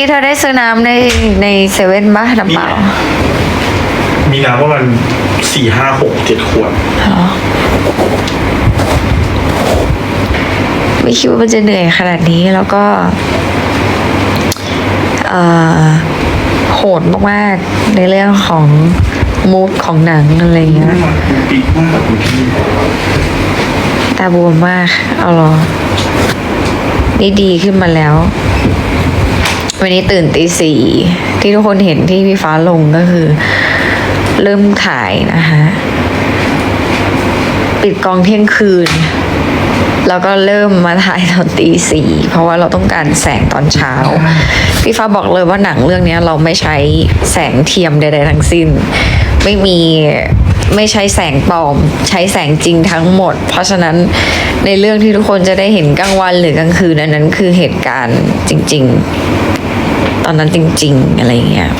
กี้เธอได้ซื้อน้ำในในเซเว่นบ้าน้ำเปล่า มีน้ำประมาณสี่ห้าหกเจ็ดขวดเหรอไม่คิดว่ามันจะเหนื่อยขนาดนี้แล้วก็เอ่อโหดมากๆ ในเรื่องของมูดของหนังอะไรเงี้ยมันปีกมากคุณพี่ตาบวมมาก เอาหรอ นี่ดีขึ้นมาแล้ว วันนี้ตื่นตีสี่ที่ทุกคนเห็นที่พี่ฟ้าลงก็คือ เริ่มถ่ายนะคะปิดกองเที่ยงคืน แล้วก็เริ่มมาถ่ายตอนตีสี่เพราะว่าเราต้องการแสงตอนเช้า พี่ฟ้าบอกเลยว่าหนังเรื่องนี้เราไม่ใช้แสงเทียมใดๆทั้งสิ้น ไม่มีไม่ใช้แสงปลอม ใช้แสงจริงทั้งหมด เพราะฉะนั้นในเรื่องที่ทุกคนจะได้เห็นกลางวันหรือกลางคืนอันนั้นคือเหตุการณ์จริงๆต อนนั้นจริง ๆ อะไรเงี้ย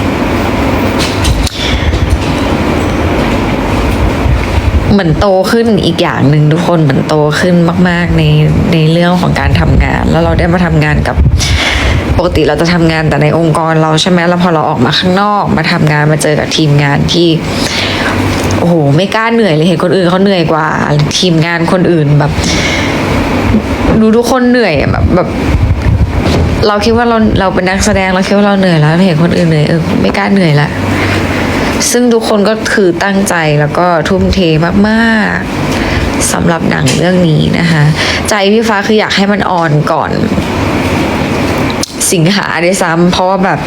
เหมือนโตขึ้นอีกอย่างหนึ่งทุกคนเหมือนโตขึ้นมาก ๆ ในในเรื่องของการทำงาน แล้วเราได้มาทำงานกับปกติเราจะทำงานแต่ในองค์กรเราใช่ไหมแล้วพอเราออกมาข้างนอกมาทำงานมาเจอกับทีมงานที่โอ้โหไม่กล้าเหนื่อยเลยเห็นคนอื่นเขาเหนื่อยกว่าทีมงานคนอื่นแบบ ดูทุกคนเหนื่อยแบบแบบ เราคิดว่าเราเราเป็นนักแสดงเราคิดว่าเราเหนื่อยแล้วเห็นคนอื่นเหนื่อยเออไม่กล้าเหนื่อยละซึ่งทุกคนก็คือตั้งใจแล้วก็ทุ่มเทมากๆสำหรับหนังเรื่องนี้นะคะ ใจพี่ฟ้าคืออยากให้มันออนก่อน สิงหาด้วยซ้ำเพราะว่าแบบ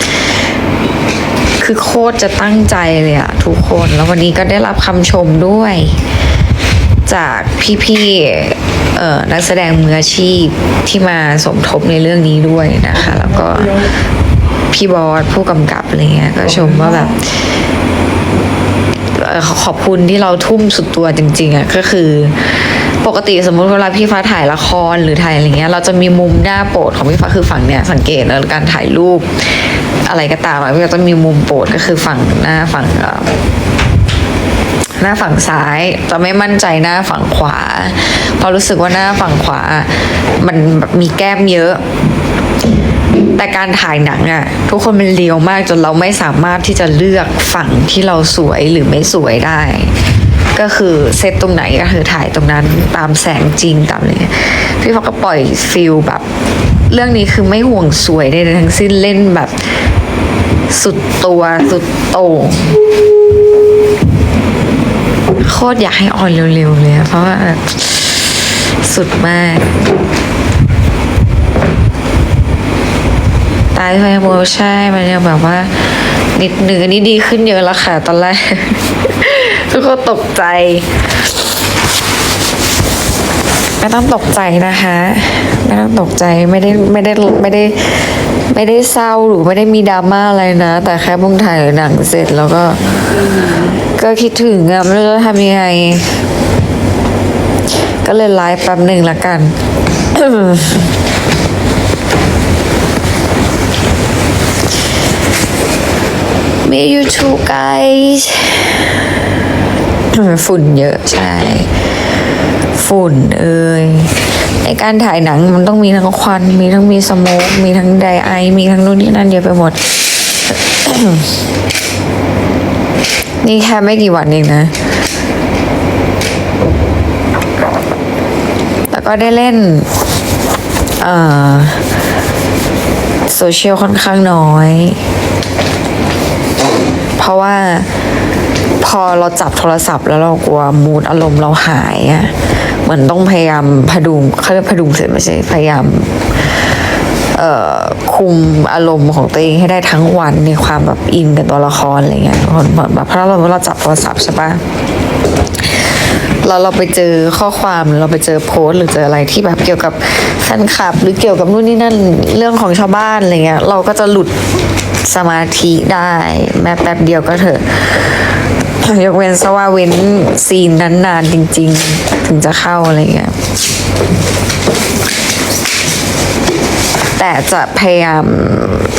คือโคตรจะตั้งใจเลยอะทุกคนแล้ววันนี้ก็ได้รับคำชมด้วย จากพี่ๆ นักแสดงมืออาชีพที่มาสมทบในเรื่องนี้ด้วยนะคะ แล้วก็พี่บอสผู้กำกับอะไรเงี้ยก็ชมว่าแบบขอบคุณที่เราทุ่มสุดตัวจริง ๆอะก็คือ ปกติสมมติเวลาพี่ฟ้าถ่ายละครหรือถ่ายอะไรเงี้ย เราจะมีมุมหน้าโปรดของพี่ฟ้าคือฝั่งเนี้ยสังเกตนะการถ่ายรูปอะไรก็ตามอะพี่ฟ้าจะมีมุมโปรดก็คือฝั่งหน้าฝั่ง หน้าฝั่งซ้าย จะไม่มั่นใจหน้าฝั่งขวา เพราะรู้สึกว่าหน้าฝั่งขวา มันแบบมีแก้มเยอะ แต่การถ่ายหนังอะทุกคนมันเลียวมากจนเราไม่สามารถที่จะเลือกฝั่งที่เราสวยหรือไม่สวยได้ ก็คือเซตตรงไหนก็คือถ่ายตรงนั้นตามแสงจริงตามอะไรเงี้ยพี่เขาก็ปล่อยฟิลแบบ เรื่องนี้คือไม่ห่วงสวยใดทั้งสิ้นเล่นแบบสุดตัวสุดโต่ง โคตรอยากให้ออนเร็วๆเลยเพราะว่าแบบสุดมาก ตายไฟโมใช่ มันยังแบบว่า นิดหนึ่งอันนี้ดีขึ้นเยอะแล้วค่ะตอนแรก ทุกคนตกใจไม่ต้องตกใจนะคะไม่ต้องตกใจไม่ได้ไม่ได้ไม่ได้ไม่ได้เศร้าหรือไม่ได้มีดราม่าอะไรนะ แต่แค่เพิ่งถ่ายหนังเสร็จแล้วก็ ก็คิดถึงอะไม่รู้จะทำยังไง ก็เลยไลฟ์แป๊บหนึ่งละกันมี YouTube guys ฝุ่นเยอะใช่ ฝุ่นเอ่ยในการถ่ายหนังมันต้องมีทั้งควัน มีทั้งมีสโมกมีทั้งไดไอ มีทั้งนู่นนี่นั่นเยอะไปหมด นี่แค่ไม่กี่วันเองนะแล้วก็ได้เล่น เอ่อ โซเชียลค่อนข้างน้อย เพราะว่าพอเราจับโทรศัพท์แล้วเรากลัวมูดอารมณ์เราหายอะเหมือนต้องพยายามพดุงเขาเรียกพดุงเสร็จไม่ใช่พยายาม คุมอารมณ์ของตัวเองให้ได้ทั้งวันในความแบบอินกับตัวละครอะไรเงี้ยเหมือนแบบเพราะเราเราจับโทรศัพท์ใช่ปะเราเราไปเจอข้อความเราไปเจอโพสต์หรือเจออะไรที่แบบเกี่ยวกับแฟนคลับ หรือเกี่ยวกับนู่นนี่นั่นเรื่องของชาวบ้านอะไรเงี้ยเราก็จะหลุดสมาธิได้ แม้แป๊บเดียวก็เถอะยกเว้นซะว่าเว้นซีนนั้นนานจริง ๆ ถึงจะเข้าอะไรเงี้ย แต่จะพยายาม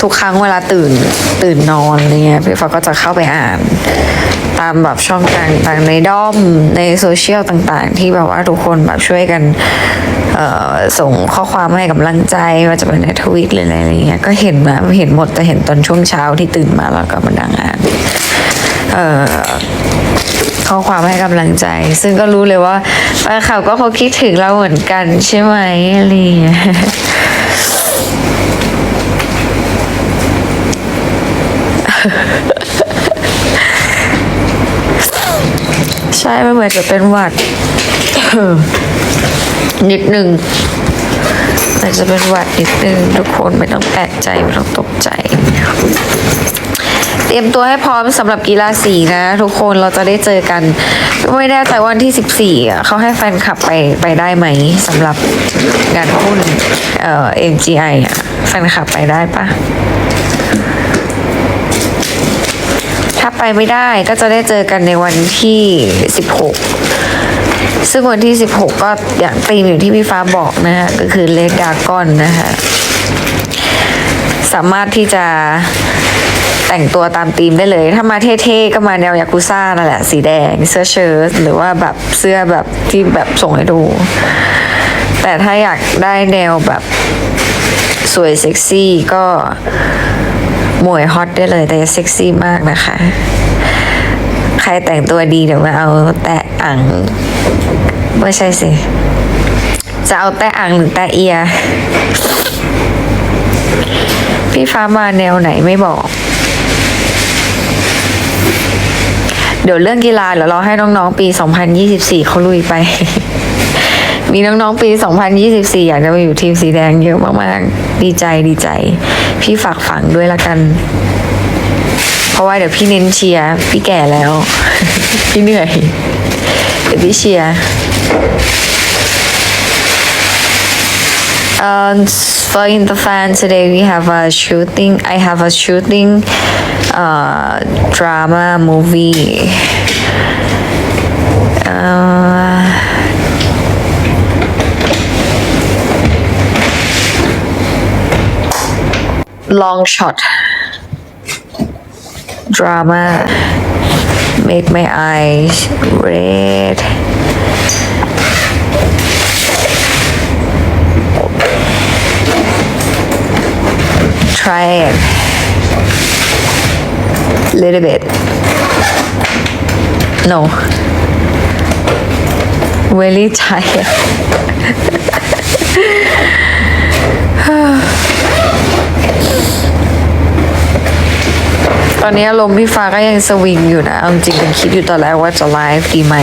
ทุกครั้งเวลาตื่นตื่นนอนอะไรเงี้ยพี่ฟ้าก็จะเข้าไปอ่าน ตามแบบช่องทางต่างๆในด้อมในโซเชียลต่างๆ ที่แบบว่าทุกคนแบบช่วยกันส่งข้อความให้กำลังใจว่าจะเป็นในทวิตหรืออะไรอะไรเงี้ยก็เห็นมาเห็นหมดแต่เห็นตอนช่วงเช้าที่ตื่นมาแล้วก็มานั่งอ่านข้อความให้กำลังใจ ซึ่งก็รู้เลยว่าแฟนคลับก็คงคิดถึงเราเหมือนกันใช่ไหมอะไรเงี้ย ใช่ไม่เหมือนจะเป็นหวัดนิดหนึ่งอาจจะเป็นหวัดนิดนึงทุกคนไม่ต้องแปลกใจ ไม่ต้องตกใจ เตรียมตัวให้พร้อมสำหรับกีฬาสีนะ ทุกคนเราจะได้เจอกัน ไม่แน่ใจวันที่ 14อะเขาให้แฟนคลับไปไปได้ไหมสำหรับงานหุ้นเอ่อ MGI อะแฟนคลับไปได้ปะถ้าไปไม่ได้ก็จะได้เจอกันในวันที่ 16 ซึ่งวันที่ 16 ก็อย่างตีมอยู่ที่พี่ฟ้าบอกนะฮะก็คือเลดดากอนนะคะสามารถที่จะ แต่งตัวตามธีมได้เลย ถ้ามาเท่ๆก็มาแนวยากุซ่านั่นแหละ สีแดงเสื้อเชิ้ตหรือว่าแบบเสื้อแบบที่แบบส่งให้ดู แต่ถ้าอยากได้แนวแบบสวยเซ็กซี่ก็หมวยฮอตได้เลย แต่เซ็กซี่มากนะคะ ใครแต่งตัวดีเดี๋ยวมาเอาแตะอ่างไม่ใช่สิ จะเอาแตะอ่างหรือแตะเอีย พี่ฟ้ามาแนวไหนไม่บอก เดี๋ยวเรื่องกีฬาเดี๋ยวเราให้น้องๆ ปี 2024เขาลุยไป มีน้องๆ ปี 2024 อยากจะมาอยู่ทีมสีแดงเยอะมากๆ ดีใจดีใจ พี่ฝากฝังด้วยละกัน เพราะว่าเดี๋ยวพี่เน้นเชียร์พี่แก่แล้ว พี่เหนื่อย เดี๋ยวพี่เชียร์ Um, for in the fan today we have a shooting. I have a shooting uh, drama movie. Uh, long shot. Drama. Make my eyes red. Try it little bit no really tired ตอนนี้อารมณ์พี่ฟ้าก็ยังสวิงอยู่นะเอาจริงๆเป็นคิดอยู่ตอนแรกว่าจะไลฟ์ดีไหม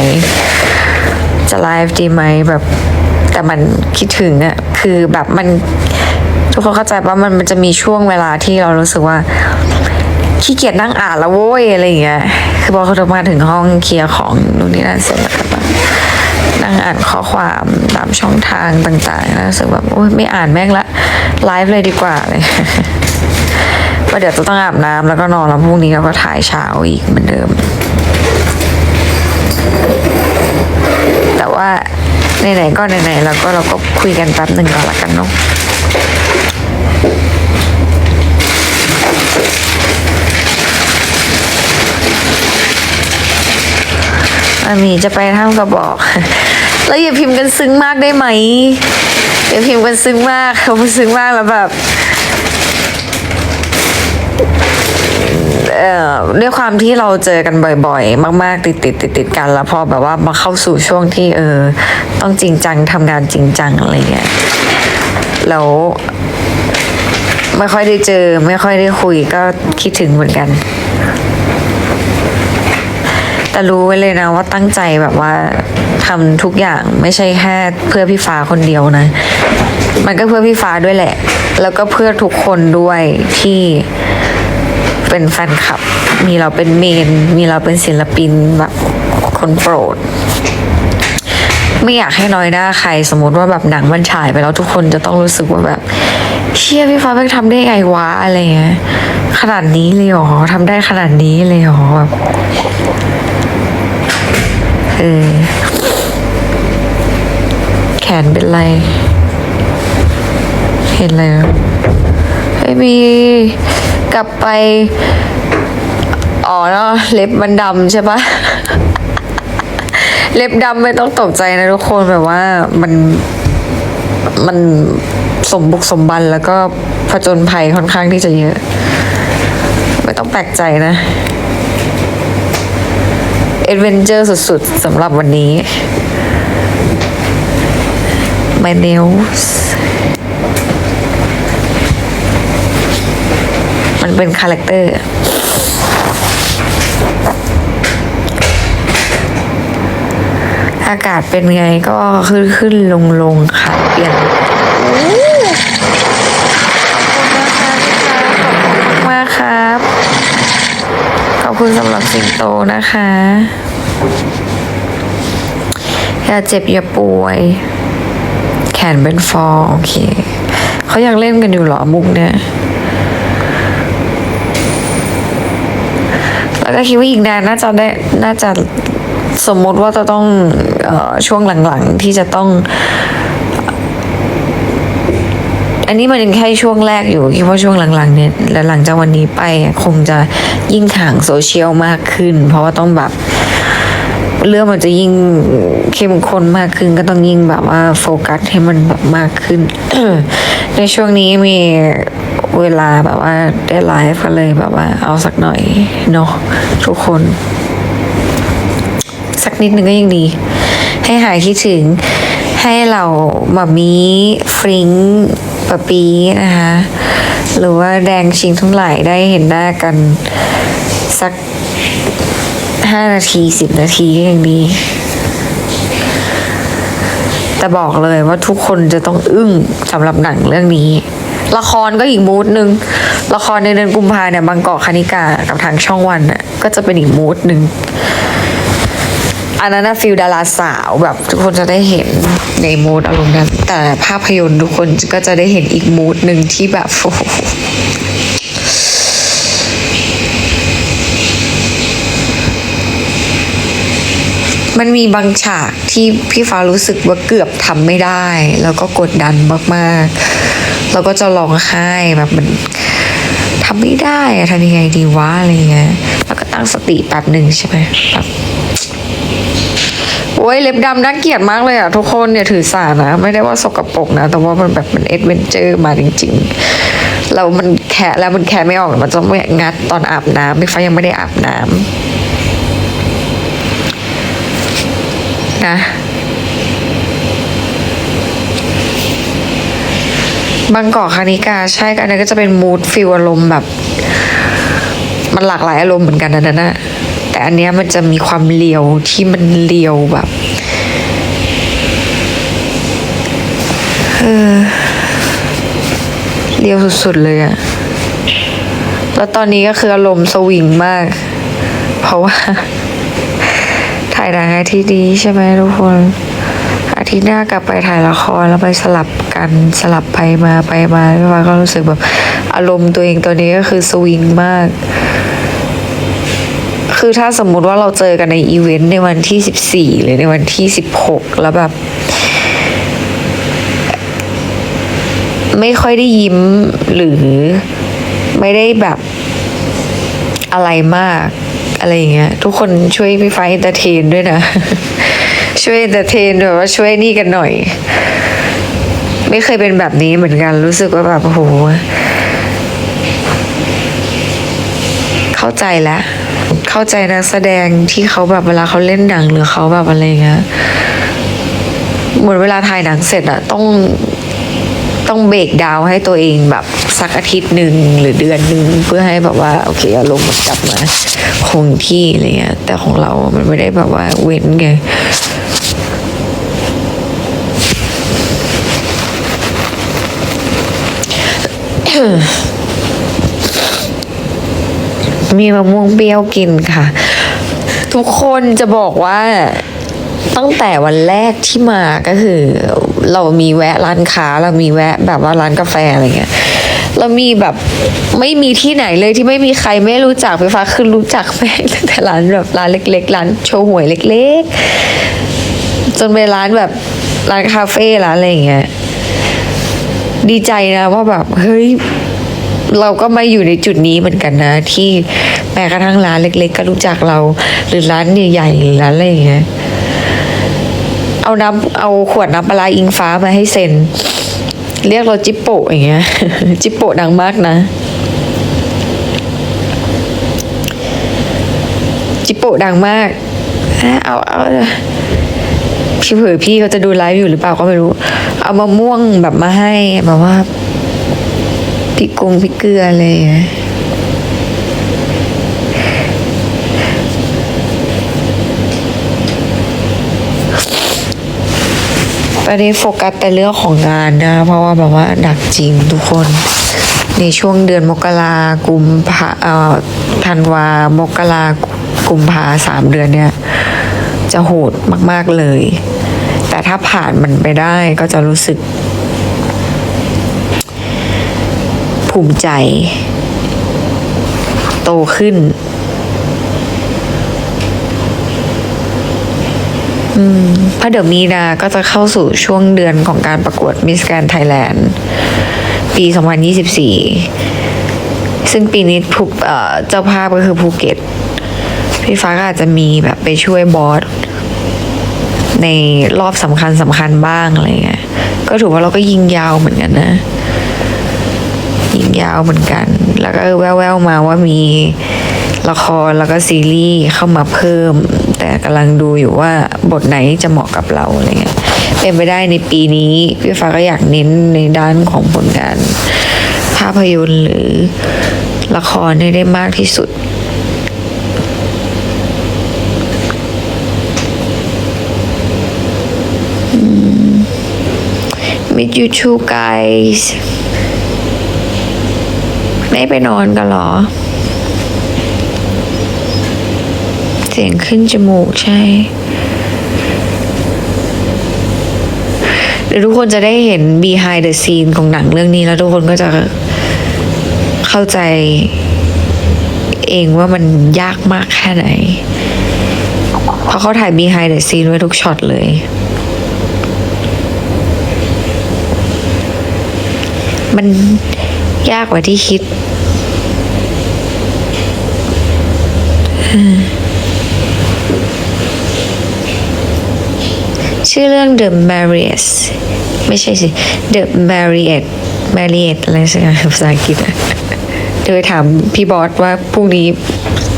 จะไลฟ์ดีไหมแบบ แต่มันคิดถึงอะคือแบบมันทุกคนเข้าใจว่ามันมันจะมีช่วงเวลาที่เรารู้สึกว่า ขี้เกียจนั่งอ่านแล้วโว้ยอะไรอย่างเงี้ย คือพอเขามาถึงห้องเคลียร์ของนู่นนี่นั่นเสร็จแล้วก็แบบนั่งอ่านข้อความตามช่องทางต่างๆแล้วรู้สึกแบบโอ๊ยไม่อ่านแม่งละไลฟ์เลยดีกว่าเลยว่าเดี๋ยวจะต้องอาบน้ำแล้วก็นอนแล้วพรุ่งนี้เราก็ถ่ายเช้าอีกเหมือนเดิม แต่ว่าไหนๆก็ไหนๆเราก็เราก็คุยกันแป๊บหนึ่งก่อนละกันเนาะ อามีจะไปท่ามกระบอก แล้วอย่าพิมพ์กันซึ้งมากได้ไหมอย่าพิมพ์กันซึ้งมากเขาซึ้งมากแล้วแบบเอ่อด้วยความที่เราเจอกันบ่อยๆ มาก ๆ ติดติดติดติดๆกันแล้วพอแบบว่ามาเข้าสู่ช่วงที่เออ ต้องจริงจังทำงานจริงจังอะไรเงี้ยแล้วไม่ค่อยได้เจอ ไม่ค่อยได้คุยก็คิดถึงเหมือนกัน แต่รู้ไว้เลยนะว่าตั้งใจแบบว่าทำทุกอย่างไม่ใช่แค่เพื่อพี่ฟ้าคนเดียวนะ มันก็เพื่อพี่ฟ้าด้วยแหละ แล้วก็เพื่อทุกคนด้วยที่เป็นแฟนคลับ มีเราเป็นเมน มีเราเป็นศิลปินแบบคนโปรด ไม่อยากให้น้อยหน้าใคร สมมติว่าแบบหนังมันฉายไปแล้วทุกคนจะต้องรู้สึกว่าแบบเชี่ยพี่ฟ้าไปทำได้ไงวะอะไรเงี้ยขนาดนี้เลยเหรอทำได้ขนาดนี้เลยเหรอแบบ เออ แขนเป็นไร เห็นเห็นเลยไม่มีกลับไป อ๋อเนาะเล็บมันดำใช่ปะเล็บดำไม่ต้องตกใจนะทุกคนแบบว่ามันมันสมบุกสมบันแล้วก็ผจญภัยค่อนข้างที่จะเยอะ ไม่ต้องแปลกใจนะ ดเวนเจอร์สุดๆสำหรับวันนี้ My nails มันเป็นคาแรคเตอร์อากาศเป็นไงก็ขึ้นขึ้นลงลงค่ะเปลี่ยน คุณนะคะขอสำหรับสิงโตนะคะ อย่าเจ็บอย่าป่วย แขนเป็นฟองโอเคเขายังเล่นกันอยู่หรอมุกเนี่ยแล้วก็คิดว่าอีกนานน่าจะได้น่าจะสมมติว่าจะต้องออช่วงหลังๆที่จะต้อง อันนี้มันยังแค่ช่วงแรกอยู่คิดว่าช่วงหลังๆเนี่ยแล้วหลังจากวันนี้ไปคงจะยิ่งห่างโซเชียลมากขึ้น เพราะว่าต้องแบบเรื่องมันจะยิ่งเข้มข้นมากขึ้น ก็ต้องยิ่งแบบว่าโฟกัสให้มันแบบมากขึ้น ในช่วงนี้มีเวลาแบบว่าได้ไลฟ์ก็เลยแบบว่าเอาสักหน่อยเนาะทุกคน สักนิดหนึ่งก็ยังดี ให้หายคิดถึงให้เรามามีฟริง ปะปีนะคะ หรือว่าแดงชิงทั้งหลายได้เห็นหน้ากันสักห้านาทีสิบนาทีก็ยังดี แต่บอกเลยว่าทุกคนจะต้องอึ้งสำหรับหนังเรื่องนี้ ละครก็อีกมูดหนึ่งละครในเดือนกุมภาเนี่ยบางกอกคณิกากับทางช่องวันน่ะก็จะเป็นอีกมูดหนึ่ง อันนั้นฟิลดาราสาวแบบทุกคนจะได้เห็นในมูดอารมณ์นั้น แต่ภาพยนตร์ทุกคนก็จะได้เห็นอีกมูดหนึ่งที่แบบโอ้มันมีบางฉากที่พี่ฟ้ารู้สึกว่าเกือบทำไม่ได้ แล้วก็กดดันมากๆ แล้วก็จะร้องไห้แบบมันทำไม่ได้อะทำยังไงดีวะอะไรเงี้ยแล้วก็ตั้งสติแป๊บหนึ่งใช่ไหมแบบ โอ้ยเล็บดำน่าเกลียดมากเลยอะทุกคนเนี่ยถือสานะ ไม่ได้ว่าสกปรกนะ แต่ว่ามันแบบมันเอ็ดเวนเจอร์มาจริงๆแล้วมันแคะแล้วมันแคะไม่ออกมันจะไม่งัดตอนอาบน้ำพี่ฟ้ายังไม่ได้อาบน้ำนะบางกอกคณิกาใช่กันนั้นก็จะเป็นมูดฟิลอารมณ์แบบ มันหลากหลายอารมณ์เหมือนกันนะนั่นนะ อันเนี้ยมันจะมีความเลียวที่มันเลียวแบบเออเลียวสุดๆเลยอะแล้วตอนนี้ก็คืออารมณ์สวิงมาก เพราะว่า ถ่ายหนังอาทิตย์นี้ใช่ไหมทุกคน อาทิตย์หน้ากลับไปถ่ายละครแล้วไปสลับกันสลับไปมาไปมาพี่ฟ้าก็รู้สึกแบบอารมณ์ตัวเองตัวนี้ก็คือสวิงมาก คือถ้าสมมุติว่าเราเจอกันในอีเวนต์ในวันที่สิบสี่หรือในวันที่สิบหกแล้วแบบ ไม่ค่อยได้ยิ้มหรือไม่ได้แบบอะไรมากอะไรอย่างเงี้ยทุกคนช่วยพี่ไฟเอนเตอร์เทนด้วยนะ ช่วยเอนเตอร์เทนแบบว่าช่วยนี่กันหน่อย ไม่เคยเป็นแบบนี้เหมือนกันรู้สึกว่าแบบโอ้โหเข้าใจแล้ว เข้าใจนักแสดงที่เขาแบบเวลาเขาเล่นหนังหรือเขาแบบอะไรเงี้ยเหมือนเวลาถ่ายหนังเสร็จอะต้องต้องเบรกดาวให้ตัวเองแบบสักอาทิตย์หนึ่งหรือเดือนหนึ่งเพื่อให้แบบว่าโอเคอารมณ์กลับมาคงที่อะไรเงี้ยแต่ของเรามันไม่ได้แบบว่าเว้นไง มีมะม่วงเปรี้ยวกินค่ะ ทุกคนจะบอกว่าตั้งแต่วันแรกที่มาก็คือ เรามีแวะร้านค้า เรามีแวะแบบว่าร้านกาแฟอะไรเงี้ยเรามีแบบไม่มีที่ไหนเลยที่ไม่มีใครไม่รู้จักไฟฟ้าคือรู้จักแม่ตั้งแต่ร้านแบบร้านเล็ก ๆ ร้านโชว์หวยเล็ก ๆ จนไปร้านแบบร้านคาเฟ่ร้านอะไรอย่างเงี้ยดีใจนะว่าแบบเฮ้ย เราก็มาอยู่ในจุดนี้เหมือนกันนะ ที่แม้กระทั่งร้านเล็ก ๆ ก็รู้จักเรา หรือร้านใหญ่ๆหรือร้านอะไรอย่างเงี้ยเอาน้ำเอาขวดน้ำปลาอิงฟ้ามาให้เซ็น เรียกเราจิปโปะอย่างเงี้ย จิปโปะดังมากนะจิปโปะดังมากเอาเอาพี่เผยพี่เขาจะดูไลฟ์อยู่หรือเปล่าก็ไม่รู้ เอามะม่วงแบบมาให้แบบว่า ริกกงพริกเกลืออะไรอย่างเงี้ยตอนนี้โฟกัสแต่เรื่องของงานนะ เพราะว่าแบบว่าหนักจริงทุกคน ในช่วงเดือนมกรากุมภาเอ่อธันวามกรากุมภาสามเดือนเนี่ย จะโหดมาก ๆ เลย แต่ถ้าผ่านมันไปได้ก็จะรู้สึก ภูมิใจ โตขึ้น อืมพระเดี๋ยวมีนาก็จะเข้าสู่ช่วงเดือนของการประกวดมิสแกรนไทยแลนด์ปี 2024 ซึ่งปีนี้ภูเอ่อเจ้าภาพก็คือภูเก็ต พี่ฟ้าก็อาจจะมีแบบไปช่วยบอสในรอบสำคัญสำคัญบ้างอะไรเงี้ย ก็ถือว่าเราก็ยิงยาวเหมือนกันนะ ยาวเหมือนกัน แล้วก็แววๆมาว่ามีละครแล้วก็ซีรีส์เข้ามาเพิ่ม แต่กำลังดูอยู่ว่าบทไหนจะเหมาะกับเราอะไรเงี้ยเป็นไปได้ในปีนี้พี่ฟ้าก็อยากเน้นในด้านของผลงานภาพยนตร์หรือละครให้ได้มากที่สุด Meet you two guys ไม่ไปนอนกันเหรอ เสียงขึ้นจมูกใช่ เดี๋ยวทุกคนจะได้เห็น behind the scene ของหนังเรื่องนี้แล้วทุกคนก็จะเข้าใจเองว่ามันยากมากแค่ไหน เพราะเขาถ่าย behind the scene ไว้ทุกช็อตเลยมัน ยากกว่าที่คิดชื่อเรื่อง The Marriott ไม่ใช่สิ The Marriott Marriott อะไรสักอย่างภาษาอังกฤษอะเดี๋ยวถามพี่บอสว่าพรุ่งนี้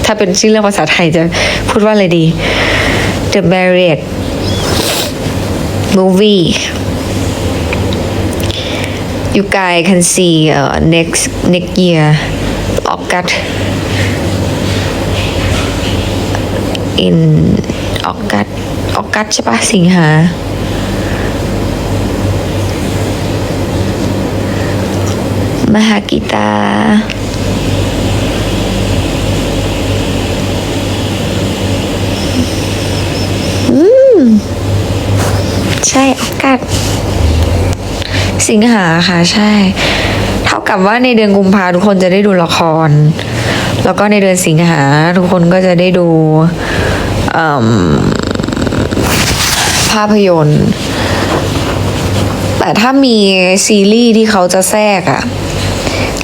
ถ้าเป็นชื่อเรื่องภาษาไทยจะพูดว่าอะไรดี The Marriott Movie you guys can see uh, next next year August in August August ใช่ปะสิงหา มหากิตา อืม ใช่อากาศ สิงหาค่ะใช่ เท่ากับว่าในเดือนกุมภาทุกคนจะได้ดูละคร แล้วก็ในเดือนสิงหาทุกคนก็จะได้ดูภาพยนตร์ แต่ถ้ามีซีรีส์ที่เขาจะแทรกอะ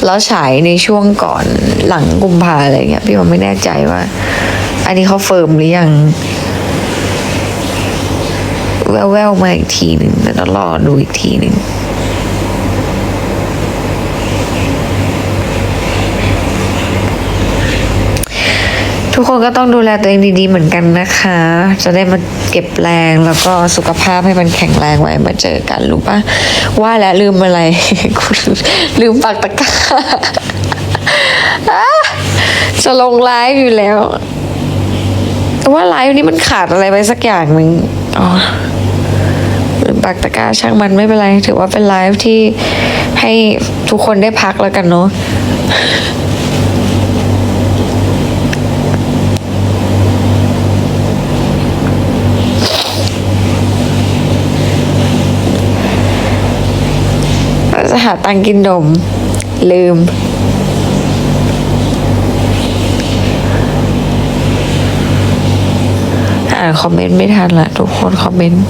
แล้วฉายในช่วงก่อนหลังกุมภาอะไรเงี้ยพี่ว่าไม่แน่ใจว่า อันนี้เขาเฟิร์มหรือยังแววๆมาอีกทีหนึ่งแต่ต้องรอดูอีกทีหนึ่ง คนก็ต้องดูแลตัวเองดีๆเหมือนกันนะคะ จะได้มาเก็บแรงแล้วก็สุขภาพให้มันแข็งแรงไว้มาเจอกันรู้ปะว่าแล้วลืมอะไรลืมปากตะก้าจะลงไลฟ์อยู่แล้ว แต่ว่าไลฟ์นี้มันขาดอะไรไปสักอย่างหนึ่งอ๋อลืมปากตะก้าช่างมันไม่เป็นไร ถือว่าเป็นไลฟ์ที่ให้ทุกคนได้พักแล้วกันเนาะ เราจะ หาตังกินนม ลืม อ่านคอมเมนต์ไม่ทันละทุกคนคอมเมนต์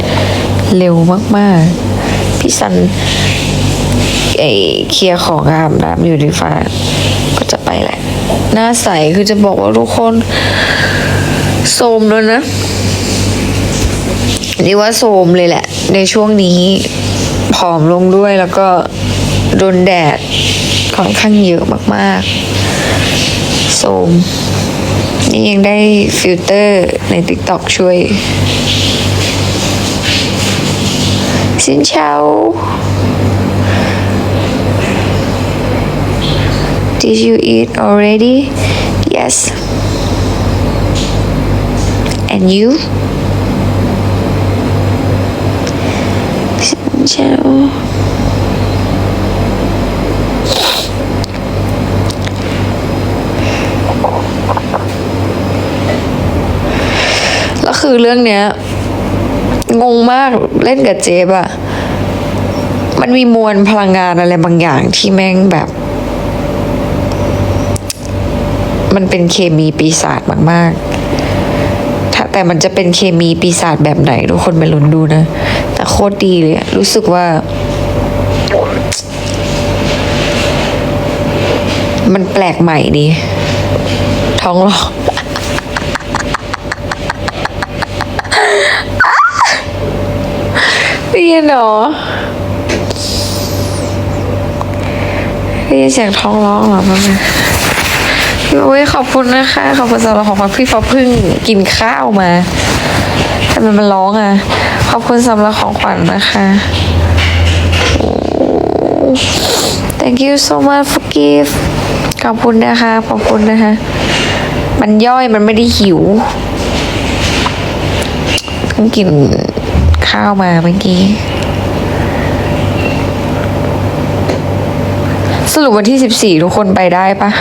เร็วมาก ๆ พี่สันไอเคลียร์ของอาบน้ำอยู่ดีฟ้าก็จะไปแหละ หน้าใสคือจะบอกว่าทุกคนโสมแล้วนะนี่ว่าโสมเลยแหละ ในช่วงนี้ผอมลงด้วยแล้วก็ โดนแดดค่อนข้างเยอะมากๆโสมนี่ยังได้ฟิลเตอร์ใน TikTok ช่วยสินเช้า Did you eat already? Yes. And you? สินเชา แล้ว คือเรื่องเนี้ย งงมากเล่นกับเจฟอะมันมีมวลพลังงานอะไรบางอย่างที่แม่งแบบ มันเป็นเคมีปีศาจมากๆถ้าแต่มันจะเป็นเคมีปีศาจแบบไหนทุกคนไปลุ้นดูนะ แต่โคตรดีเลยรู้สึกว่า มันแปลกใหม่ดี ท้องร้อง ได้ยินเหรอได้ยินเสียงท้องร้องเหรอมันพี่โอ้ยขอบคุณนะคะ ขอบคุณสำหรับของขวัญพี่ฟ้าพึ่งกินข้าวมาทำไมมันร้องอะ ขอบคุณสำหรับของขวัญนะคะโอ้ thank you so much for gift ขอบคุณนะคะ ขอบคุณนะคะ มันย่อยมันไม่ได้หิวเพิ่งกินข้าวมาเมื่อกี้ รุปวันที่สิบสี่ทุกคนไปได้ปะ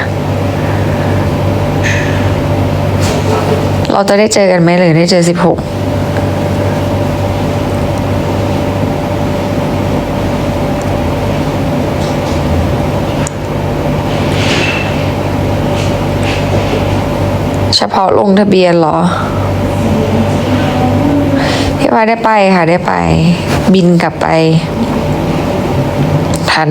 เราจะได้เจอกันไหมหรือได้เจอสิบหกเฉพาะลงทะเบียนเหรอพี่ว่าได้ไปค่ะได้ไป บินกลับไป ทัน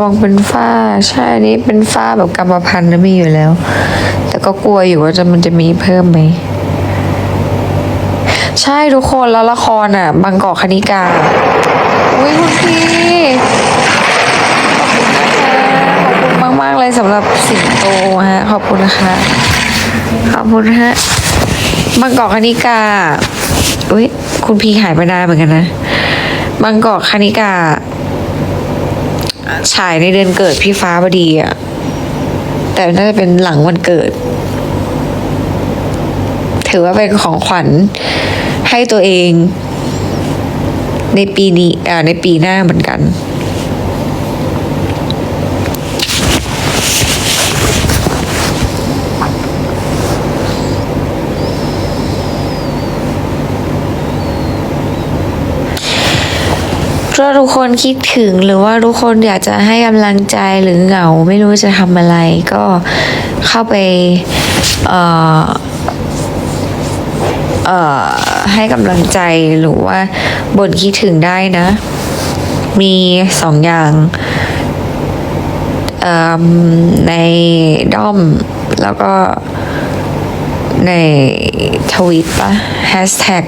ระวังเป็นฝ้า ใช่นี้เป็นฝ้าแบบกรรมพันธุ์นะมีอยู่แล้ว แต่ก็กลัวอยู่ว่าจะมันจะมีเพิ่มไหม ใช่ทุกคนแล้วละครอะบางกอกคณิกาอุ้ยคุณพี่ขอบคุณมาก ๆ เลยสำหรับสิงโตฮะ ขอบคุณนะคะ ขอบคุณฮะบางกอกคณิกาอุ้ยคุณพีหายไปนานเหมือนกันนะบางกอกคณิกา ฉายในเดือนเกิดพี่ฟ้าพอดีอะแต่น่าจะเป็นหลังวันเกิด ถือว่าเป็นของขวัญให้ตัวเอง ในปีนี้อ่าในปีหน้าเหมือนกันาทุกคนคิดถึงหรือว่าทุกคนอยากจะให้กำลังใจหรือเหงา ไม่รู้จะทำอะไรก็เข้าไปเอ่อเอ่อให้กำลังใจหรือว่าบ่นคิดถึงได้นะ มีสองอย่างในด้อมแล้วก็ในทวิตปะแฮชแท็ก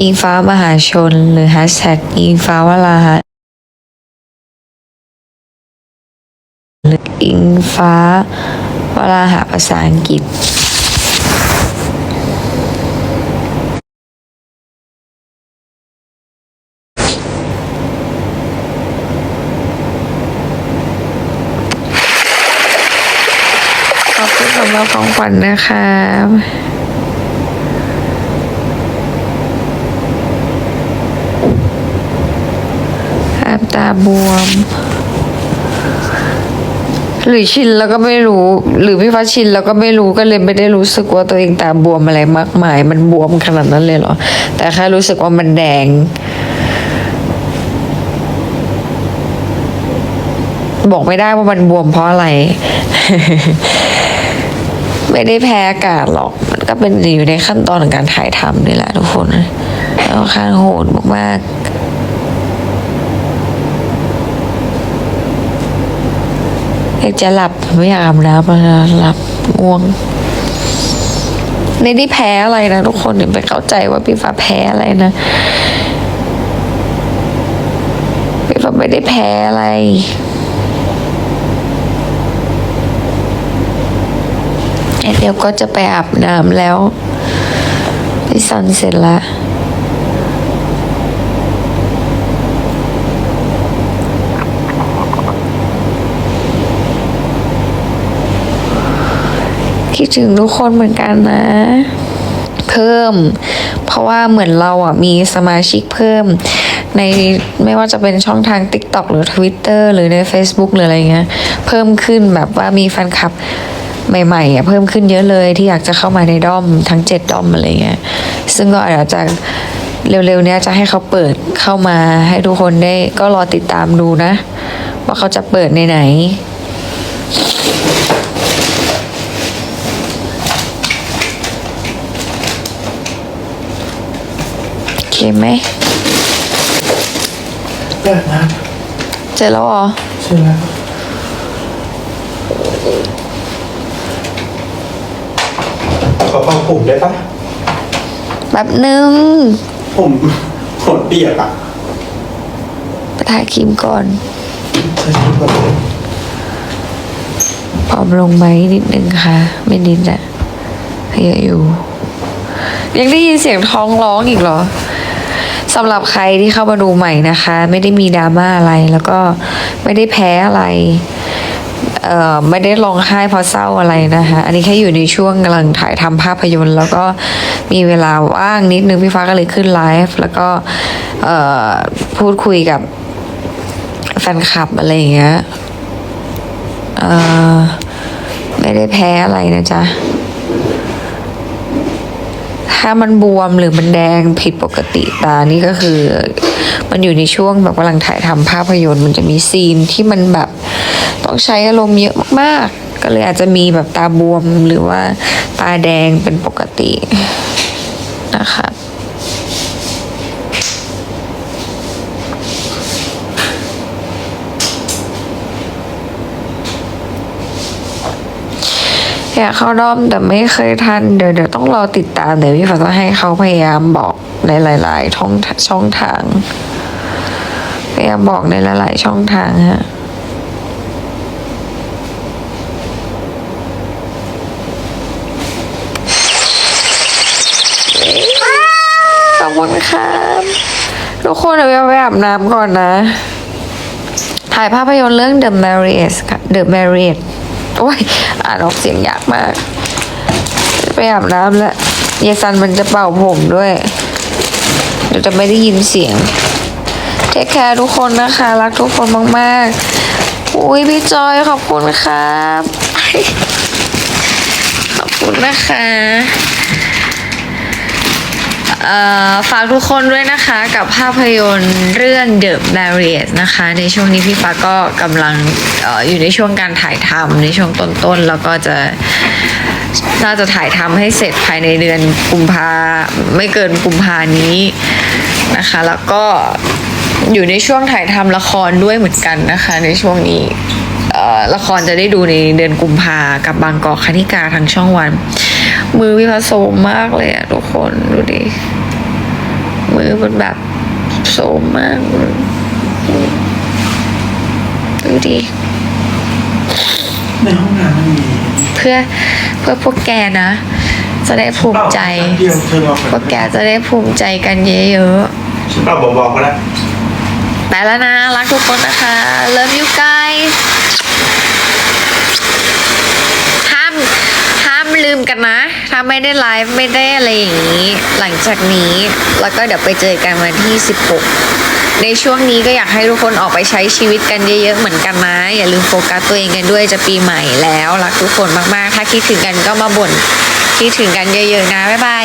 อิงฟ้ามหาชน หรือ hashtag อิงฟ้าวราหะหรืออิงฟ้าวราหะภาษาอังกฤษขอบคุณสำหรับของขวัญนะคะแอบ บวม หรือชินแล้วก็ไม่รู้ หรือพี่ฟ้าชินแล้วก็ไม่รู้ก็เลยไม่ได้รู้สึกว่าตัวเองตาบวมอะไรมากมาย มันบวมขนาดนั้นเลยเหรอ แต่แค่รู้สึกว่ามันแดง บอกไม่ได้ว่ามันบวมเพราะอะไร ไม่ได้แพ้อากาศหรอก มันก็เป็นอยู่ในขั้นตอนของการถ่ายทำนี่แหละทุกคนเอาคางโหดมากๆ อยากจะหลับไม่อยากอาบน้ำแล้วนะหลับง่วงไม่ได้แพ้อะไรนะทุกคนเดี๋ยวไปเข้าใจว่าพี่ฟ้าแพ้อะไรนะพี่ฟ้าไม่ได้แพ้อะไรเดี๋ยวก็จะไปอาบน้ำแล้วพี่ซันเสร็จแล้ว คิดถึงทุกคนเหมือนกันนะ เพิ่ม เพราะว่าเหมือนเราอะมีสมาชิกเพิ่ม ในไม่ว่าจะเป็นช่องทาง TikTok หรือ Twitter หรือใน Facebook หรืออะไรเงี้ยเพิ่มขึ้นแบบว่ามีแฟนคลับใหม่ๆอะเพิ่มขึ้นเยอะเลยที่อยากจะเข้ามาในด้อมทั้งเจ็ดด้อมอะไรเงี้ยซึ่งก็อาจจะเร็วๆเนี้ยจะให้เขาเปิดเข้ามาให้ทุกคนได้ก็รอติดตามดูนะ ว่าเขาจะเปิดในไหน โอเคไหมแบบนั้นเจอแล้วเหรอใช่แล้วขอเอาผมได้ปะแป๊บนึงผมผมเปียกอะไปถ่ายครีมก่อนใช่ครับผอมลงไหมนิดนึงค่ะ ไม่นิดอะเยอะอยู่ ยังได้ยินเสียงท้องร้องอีกเหรอ สำหรับใครที่เข้ามาดูใหม่นะคะ ไม่ได้มีดราม่าอะไรแล้วก็ไม่ได้แพ้อะไรเอ่อไม่ได้ร้องไห้เพราะเศร้าอะไรนะคะ อันนี้แค่อยู่ในช่วงกำลังถ่ายทำภาพยนตร์ แล้วก็มีเวลาว่างนิดนึงพี่ฟ้าก็เลยขึ้นไลฟ์แล้วก็เอ่อพูดคุยกับแฟนคลับอะไรอย่างเงี้ยเอ่อไม่ได้แพ้อะไรนะจ๊ะ ถ้ามันบวมหรือมันแดงผิดปกติตานี่ก็คือ มันอยู่ในช่วงแบบกำลังถ่ายทำภาพยนตร์มันจะมีซีนที่มันแบบต้องใช้อารมณ์เยอะมากๆ ก็เลยอาจจะมีแบบตาบวมหรือว่าตาแดงเป็นปกตินะคะ อยากเข้าด้อมแต่ไม่เคยทันเดี๋ยวเดี๋ยวต้องรอติดตามเดี๋ยวพี่ฟ้าจะให้เขาพยายามบอกในหลาย ๆ ช่องช่องทางพยายามบอกในหลาย ๆ ช่องทางฮะขอบคุณครับทุกคนเดี๋ยวไปอาบน้ำก่อนนะ ถ่ายภาพยนตร์เรื่อง The Marriage ค่ะ The Marriage โอ้ยอ่านออกเสียงยากมาก ไปอาบน้ำแล้วยายซันมันจะเป่าผมด้วยเดี๋ยวจะไม่ได้ยินเสียงเทคแคร์ทุกคนนะคะ รักทุกคนมากๆอุ้ยพี่จอยขอบคุณครับ ขอบคุณนะคะ ฝากทุกคนด้วยนะคะกับภาพยนตร์เรื่อง The Marriage นะคะ ในช่วงนี้พี่ฟ้าก็กำลังออยู่ในช่วงการถ่ายทำในช่วงต้นๆ แล้วก็จะน่าจะถ่ายทำให้เสร็จภายในเดือนกุมภาไม่เกินกุมภานี้นะคะ แล้วก็อยู่ในช่วงถ่ายทำละครด้วยเหมือนกันนะคะ ในช่วงนี้ ละครจะได้ดูในเดือนกุมภากับบางกอกคณิกาทางช่องวัน มือวิพาโซมมากเลยอะทุกคนดูดิ มือมันแบบโซมมากเลยดูดิในห้องน้ำมันมีเพื่อเพื่อพวกแกนะ จะได้ภูมิใจ เดียวเธอรอพวกแกจะได้ภูมิใจกันเยอะๆฉันเปล่าบอกๆก็ได้ไปแล้วนะ รักทุกคนนะคะ love you guys ห้ามห้าม ลืมกันนะ ถ้าไม่ได้ไลฟ์ไม่ได้อะไรอย่างนี้ หลังจากนี้แล้วก็เดี๋ยวไปเจอกันวันที่ 16 ในช่วงนี้ก็อยากให้ทุกคนออกไปใช้ชีวิตกันเยอะๆเหมือนกันนะ อย่าลืมโฟกัสตัวเองกันด้วยจะปีใหม่แล้วรักทุกคนมากๆ ถ้าคิดถึงกันก็มาบ่นคิดถึงกันเยอะๆนะบ๊ายบาย